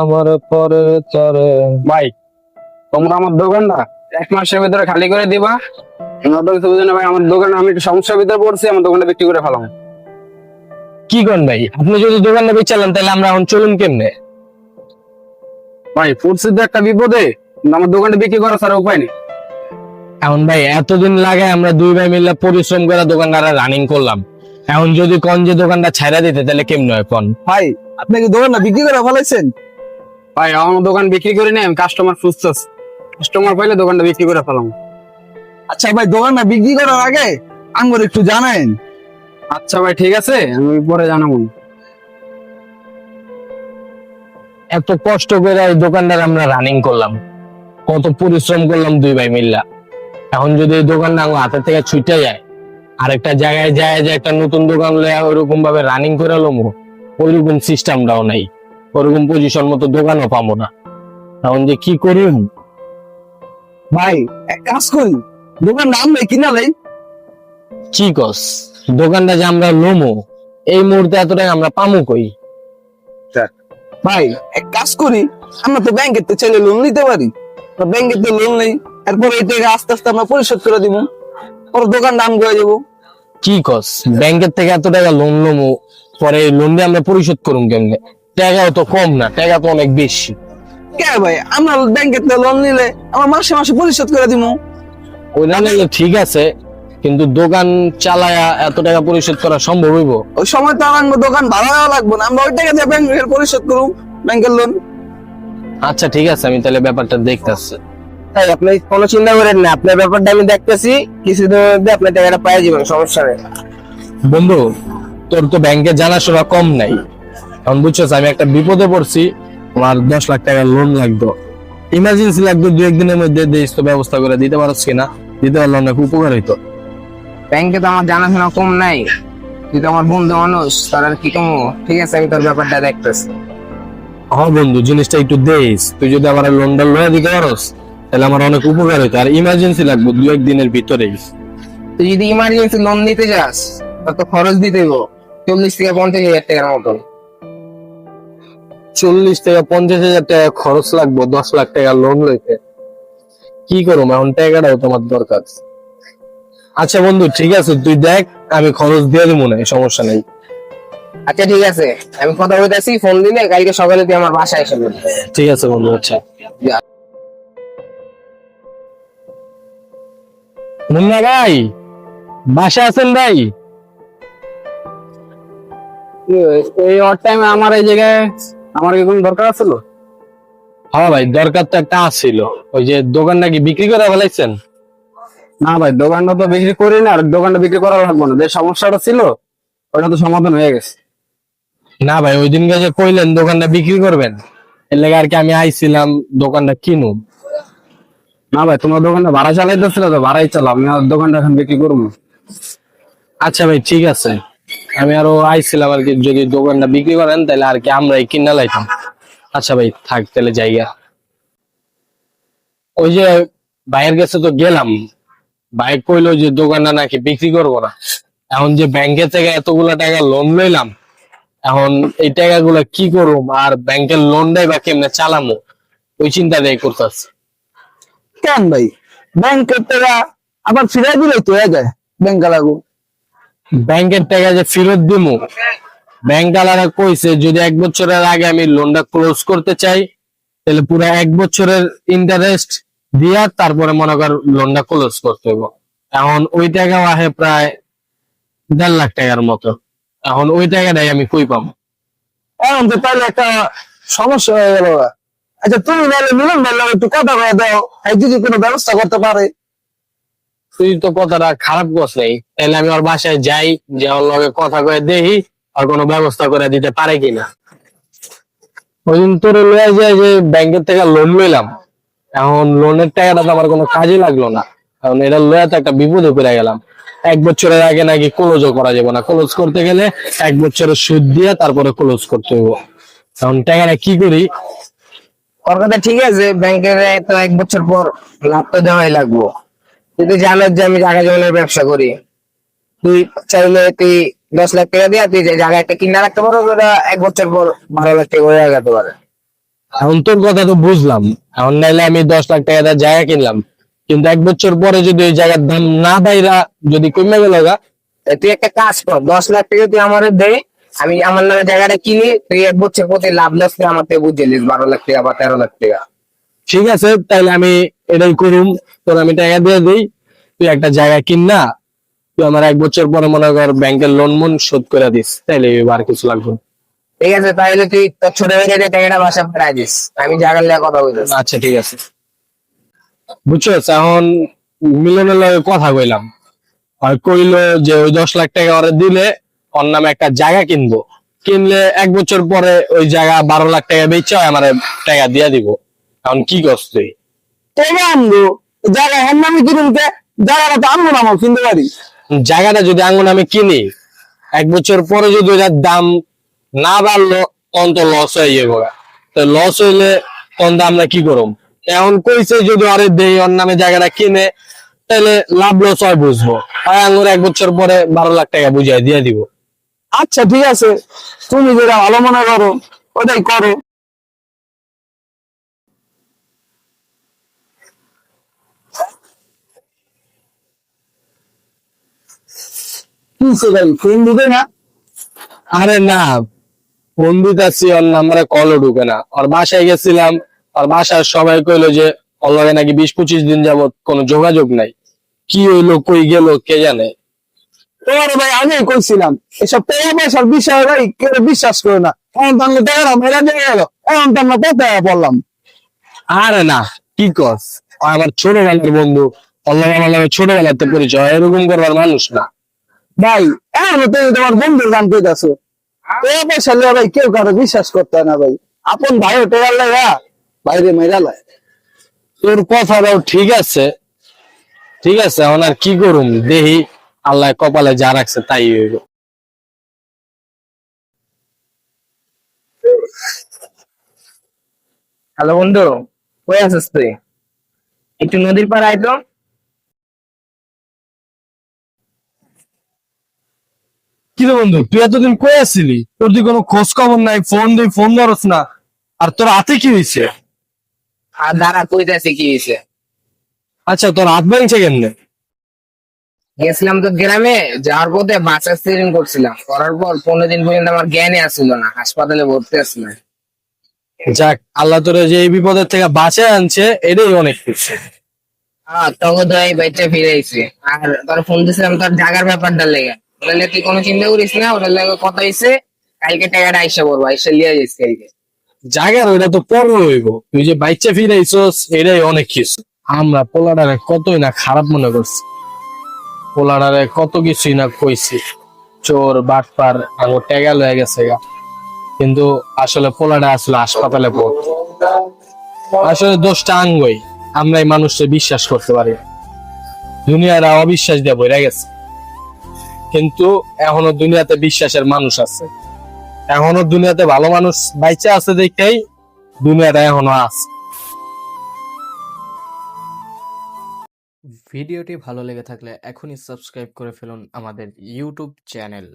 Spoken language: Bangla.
আমার পরের চরে। ভাই তোমরা আমার দোকানটা এক মাসের ভিতরে খালি করে দিবা। ভাই আমার দোকানে আমি একটু সমস্যার ভিতরে পড়ছি আমার দোকানটা বিক্রি করে ফেলাম। কি করেন ভাই? আপনি যদি দোকানটা বেচালেন তাহলে আমরা এখন চলুন কেমনে? ভাই পড়ছি তো একটা বিপদে আমার দোকানটা বিক্রি করা ছাড়া উপায় নেই। এখন ভাই এতদিন লাগে আমরা দুই ভাই মিলে পরিশ্রম করে দোকানটা রানিং করলাম। এখন যদি কোন যে দোকানটা ছাইরা দিতে তাহলে কেমনে হয় কোন? ভাই আপনি কি দোকানটা বিক্রি করে ফেলাইছেন? ভাই আমার দোকান বিক্রি করে নেই আমি কাস্টমার খুঁজতেছি। কাস্টমার পাইলে দোকানটা বিক্রি করে ফেলাম। আচ্ছা ভাই দোকানটা বিক্রি করার আগে আঙ্গুর একটু জানায়েন। আচ্ছা ভাই ঠিক আছে আমি পরে জানাব। এত কষ্ট করে এই দোকানটার আমরা রানিং করলাম। কত পরিশ্রম করলাম দুই ভাই মিল্লা। এখন যদি এই দোকানটা আমার হাতের থেকে ছুটে যায় আরেকটা জায়গায় যায় যে একটা নতুন দোকান লয়ে ওইরকম ভাবে রানিং করে লমো। ওইরকম সিস্টেমটাও নাই। ওরকম পজিশন মতো দোকানও পাবো না। এখন যে কি করুন ভাই এক কাজ করি দোকান নাম নেই কিনা লাই কি কস? দোকানটা যে আমরা লমো এই মুহূর্তে এত টাকা আমরা পামু কই? ভাই এক কাজ করি আমরা তো ব্যাংকের তো চাইলে লোন নিতে পারি। ব্যাংকের তো লোন নেই এরপর এই টাকা আস্তে আস্তে আমরা পরিশোধ করে দিব পরে দোকান নাম করে দেবো। কি কস? ব্যাংকের থেকে এত টাকা লোন লমো পরে লোন দিয়ে আমরা পরিশোধ করুন কেমনে? টাকাও তো কম না টাকা তো অনেক বেশি। কে ভাই? আমরা ব্যাংকের লোন নিলে আমরা মাসে মাসে পরিশোধ করে দিব ওইটা নিলে ঠিক আছে কিন্তু দোকান চালায়া এত টাকা পরিশোধ করা সম্ভব হইব? ওই সময় তো আমার দোকান ভাড়া দেওয়া লাগবে না আমরা ওই টাকা দিয়ে ব্যাংকের পরিশোধ করুম ব্যাংকের লোন আচ্ছা ঠিক আছে আমি তাহলে ব্যাপারটা দেখতেছি। তাই আপনি কোনো চিন্তা করেন না আপনার ব্যাপারটা আমি দেখতেছি কিছুদিনের মধ্যে আপনার টাকাটা পাই যাবেন সমস্যা নেই। বন্ধু তোর তো ব্যাংকে জানাশোনা কম নাই। এখন বুঝছস আমি একটা বিপদে পড়ছি আমার দশ লাখ টাকা লোন লাগতো ইমার্জেন্সি লাগতো দু একদিনের মধ্যে দিস তো ব্যবস্থা করে দিতে পারছ কিনা দিতে পারলে অনেক উপকার হইতো। ব্যাংকে তো আমার জানাশোনা কম নাই। তুই তো আমার বন্ধু মানুষ তার আর কি কম? ঠিক আছে আমি তোর ব্যাপারটা দেখতেছি। হ্যাঁ বন্ধু জিনিসটা একটু দেস তুই যদি আমার লোনটা লয়ে দিতে পারস তাহলে আমার অনেক উপকার হইতো। আর ইমার্জেন্সি লাগবে দু একদিনের ভিতরেই। তুই যদি ইমার্জেন্সি লোন নিতে যাস তো খরচ দিতে হইব। চল্লিশ থেকে পঞ্চাশ হাজার টাকার মতন। চল্লিশ থেকে পঞ্চাশ হাজার টাকা খরচ লাগবে দশ লাখ টাকা লোন লইতে। কি করব এখন টাকাটাও তোমার দরকার। আচ্ছা বন্ধু ঠিক আছে তুই দেখ আমি খরচ দিয়ে দেবো না সমস্যা নেই। আচ্ছা ঠিক আছে আমি কথা বলতেছি ফোন দিলে কালকে সকালে তুই আমার বাসায় এসে ঠিক আছে বন্ধু আচ্ছা। মুন্না ভাই বাসা আছেন ভাই? এই অড টাইমে আমার এই জায়গায় আমার কি কোনো দরকার আছিল? হ্যাঁ ভাই দরকার তো একটা আছিল। ওই যে দোকান নাকি বিক্রি করে ফেলাইছেন? না ভাই দোকানটা তো বিক্রি করি না আর দোকানটা বিক্রি করা লাগবে না। যে সমস্যাটা ছিল ওটা তো সমাধান হয়ে গেছে। না ভাই ওই দিন যে কইলেন দোকানটা বিক্রি করবেন এর লেগে আর কি আমি আইছিলাম দোকানটা কিনুম না ভাই তোমার দোকানটা ভাড়া চালাইতেছিল তো ভাড়াই চালাও আমি আর দোকানটা এখন বিক্রি করব। আচ্ছা ভাই ঠিক আছে। আমি আরও আইছিলাম আর কি, যদি দোকানটা বিক্রি করেন, তাহলে আর কি আমরাই কিনা লাইতাম। আচ্ছা ভাই, থাক, তাহলে জায়গা ওই যে ভাইয়ের কাছে তো গেলাম। ভাই কইলো যে দোকানটা নাকি বিক্রি করব না। এখন যে ব্যাংকে থেকে এতগুলা টাকা লোন লইলাম, এখন এই টাকাগুলা কি করব? আর ব্যাংকের লোন দেয় বা কেমনে চালামো? ওই চিন্তাটাই করতেছি। কেন ভাই? ব্যাংকের টাকা আবার ফিরাই দিলেই তো ব্যাংক লাগু। ব্যাংকের টাকা যে ফেরত দিমু, ব্যাংক আলাদা কইছে, যদি এক বছরের আগে আমি লোনটা ক্লোজ করতে চাই, তাহলে পুরো এক বছরের ইন্টারেস্ট দিয়া তারপরে মনে কর লোনটা ক্লোজ করতে হবে এখন ওই টাকা আহে প্রায় দেড় লাখ টাকার মতো। এখন ওই টাকাটাই আমি কই পাবো? এখন তো তাহলে একটা সমস্যা হয়ে গেল। আচ্ছা তুমি নাহলে মিলন ভাই একটু কথা বলে দাও যদি কোনো ব্যবস্থা করতে পারে। তুই তো কথাটা খারাপ করছ নাই। তাহলে আমি ওর বাসায় যাই, যে ওর লগে কথা কয়ে দেখি, আর কোনো ব্যবস্থা করে দিতে পারে কিনা। ওই দিন তোর লয়ে যায় যে ব্যাংকের থেকে লোন লইলাম। এখন লোনের টাকাটা তো আমার কোনো কাজে লাগল না। কারণ এটা লয়ে তো একটা বিপদে পড়ে গেলাম। এক বছরের আগে নাকি ক্লোজও করা যাবে না। ক্লোজ করতে গেলে এক বছরের সুদ দিয়ে তারপরে ক্লোজ করতে হইব। এখন টাকাটা কি করি? ওর কথা ঠিক আছে, ব্যাংকের তো এক বছর পর লাভ তো দেওয়াই লাগবো। তুই তো জানোস যে আমি জায়গা জমির ব্যবসা করি। তুই চাইলে তুই দশ লাখ টাকা দিয়ে তুই জায়গা একটা কিনে রাখতে পারো ওটা এক বছর পর বারো লাখ টাকা হয়ে যেতে পারে। এখন তোর কথা তো বুঝলাম। এখন নাইলে আমি দশ লাখ টাকা দিয়ে জায়গা কিনলাম। কিন্তু এক বছর পরে যদি ওই জায়গার দাম না বাইরা যদি কমে গেল গা তুই একটা কাজ কর দশ লাখ টাকা তুই আমার দে আমি আমার নামে জায়গাটা কিনি তুই এক বছর প্রতি লাভ লস তুই আমার থেকে বুঝে নিস বারো লাখ টাকা বা তেরো লাখ টাকা। ঠিক আছে তাহলে আমি এটাই করুম। তোর আমি টাকা দিয়ে দিই তুই একটা জায়গা কিন না তুই আমার এক বছর পরে মনে কর ব্যাংকের লোন মন শোধ করে দিস তাইলে এবার কিছু লাগবে। ঠিক আছে তাহলে তুই তোর ছোট ভাইকে টাকাটা বাসা পাঠাই দিস আমি জায়গার লেগে কথা বলতেছি। আচ্ছা ঠিক আছে। বুঝছ এখন মিলনের লগে কথা কইলাম। আর কইলো যে ওই দশ লাখ টাকা ওরা দিলে ওর নামে একটা জায়গা কিনবো। কিনলে এক বছর পরে ওই জায়গা বারো লাখ টাকা বেচে আমার টাকা দিয়ে দিব। এখন কি করছ তুই? তবে আমগো জায়গা হ্যাঁ নামে জায়গাটা তো আমগো নামও কিনতে পারি। জায়গাটা যদি আঙ্গুন আমি কিনি এক বছর পরে যদি ওটার দাম না বাড়লো তখন তো লস হয়ে যাব তো লস হইলে তখন আমরা কি করব এখন কইছে যদি আরে দেই ওর নামে জায়গাটা কিনে তাহলে লাভ লস হয় বুঝব। আর আঙ্গুর এক বছর পরে বারো লাখ টাকা বুঝাই দিয়ে দিব। আচ্ছা ঠিক আছে। তুমি যেটা ভালো মনে করো ওটাই করো। কি ভাই ফোন দিবে না। আরে না ফোন দিতেছি ওর নাম্বারে কলও ঢুকে না। ওর বাসায় গেছিলাম ওর বাসার সবাই কইলো যে ওর লগে নাকি বিশ পঁচিশ দিন যাবত কোনো যোগাযোগ নাই। কি হইল কই গেল কে জানে? তোমার ভাই আগেই কইছিলাম এসব টাকা পয়সার বিষয় ভাই কেউ বিশ্বাস করে না। এখন তো টাকা মেরা দিয়ে গেল। এখন তো আমরা কোথায় পড়লাম। আরে না কি কস? আমার ছোটবেলার বন্ধু অল্লাহ ছোটবেলাতে পরিচয় এরকম করবার মানুষ না। ভাই এখন তো তোমার বন্ধুর গান কইতাছো টাকা পয়সা লিয়া ভাই কেউ কারও বিশ্বাস করতে না ভাই। আপন ভাইও টাকা লাগা বাইরে মেরা লাই তোর কথাটাও ঠিক আছে। ঠিক আছে এখন আর কি করুম? দেহি আল্লাহ কপালে যা রাখছে তাই হইব। হ্যালো বন্ধু কই আছিস তুই? একটু নদীর পাড়ে আয় কি রে বন্ধু তুই এতদিন কই আসছিলি? তোর তুই কোনো খোঁজ খবর নাই ফোন দিই ফোন ধরস না। আর তোর হাতে কি হয়েছে? আর দাঁড়া কইতাছি কি হয়েছে? আচ্ছা তোর হাত ভাঙছে কেমনে? গেছিলাম তো গ্রামে যাওয়ার পথে বাস অ্যাক্সিডেন্ট করছিলাম। করার পর পনেরো দিন পর্যন্ত আমার জ্ঞানে আসছিল না হাসপাতালে ভর্তি আসছিলাম যাক আল্লাহ তোরে যে এই বিপদের থেকে বাঁচে আনছে এটাই অনেক কিছু। হ্যাঁ তখন তো এই বাচ্চা ফিরে আইছে। আর তোর ফোন দিছিলাম তোর জাগার ব্যাপারটা লেগে। তুই কোনো চিন্তা করিস না লেগে কালকে টাকাটা আইসা পড়ব, আইসা লিয়ে যাইস কালকে। ওইটা তো হইব। তুই যে এটাই অনেক কিছু। আমরা পোলাডারে কতই না খারাপ মনে করছি। পোলাডারে কত কিছুই না কইছি। চোর, বাটপার আঙুর টেগা লয়ে গেছে গা। কিন্তু আসলে পোলাডা আসলে হাসপাতালে পড়তো। আসলে দোষটা আঙ্গই। আমরা এই মানুষকে বিশ্বাস করতে পারি। দুনিয়ারা অবিশ্বাস দিয়ে বইরা গেছে। কিন্তু এখনও দুনিয়াতে বিশ্বাসের মানুষ আছে। এখনও দুনিয়াতে ভালো মানুষ বাইচে আছে দেখেই দুনিয়াটা এখনও আছে। ভিডিওটি ভালো লেগে থাকলে এখনই সাবস্ক্রাইব করে ফেলুন আমাদের ইউটিউব চ্যানেল।